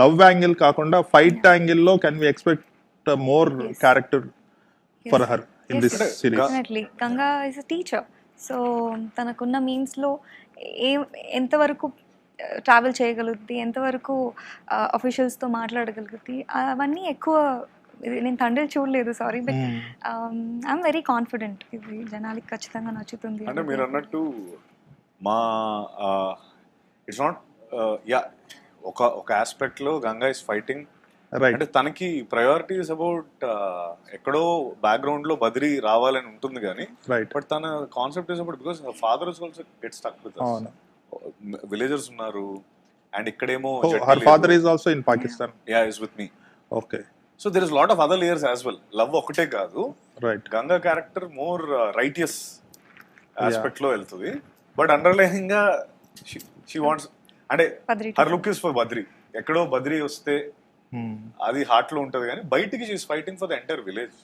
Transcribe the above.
Love angle కాకుండా fight యాంగిల్లో can we expect more. Character for her in this. Series definitely Ganga is a teacher so తనకున్న మీమ్స్లో ఏ ఎంతవరకు travel చేయగలుగుతుంది ఎంతవరకు అఫీషియల్స్తో మాట్లాడగలుగుతుంది అవన్నీ ఎక్కువ నేను తండ్రి చూడలేదు sorry but. I'm very confident ఇది జనాలకి ఖచ్చితంగా నచ్చుతుంది అంటే మీరు అన్నట్టు మా ఇట్స్ నాట్ యా ఒక ఒక ఆస్పెక్ట్లో గంగా ఇస్ ఫైటింగ్ అంటే తనకి ప్రయారిటీస్ అబౌట్ ఎక్కడో బ్యాక్గ్రౌండ్లో బద్రి రావాలని ఉంటుంది కానీ బట్ తన concept is about because father is also get stuck with villagers ఉన్నారు అండ్ ఇక్కడేమో her father is also in Pakistan yeah is with me okay so there is lot of other layers as well love ఒకటే కాదు. Right Ganga character more righteous ఆస్పెక్ట్లో వెళ్తుంది. But అండర్లైనింగ్గా she wants అంటే her look is for Badri. ఎక్కడో బద్రి వస్తే Hmm. అది హార్ట్లో ఉంటది కానీ బయటికి she's fighting for the entire village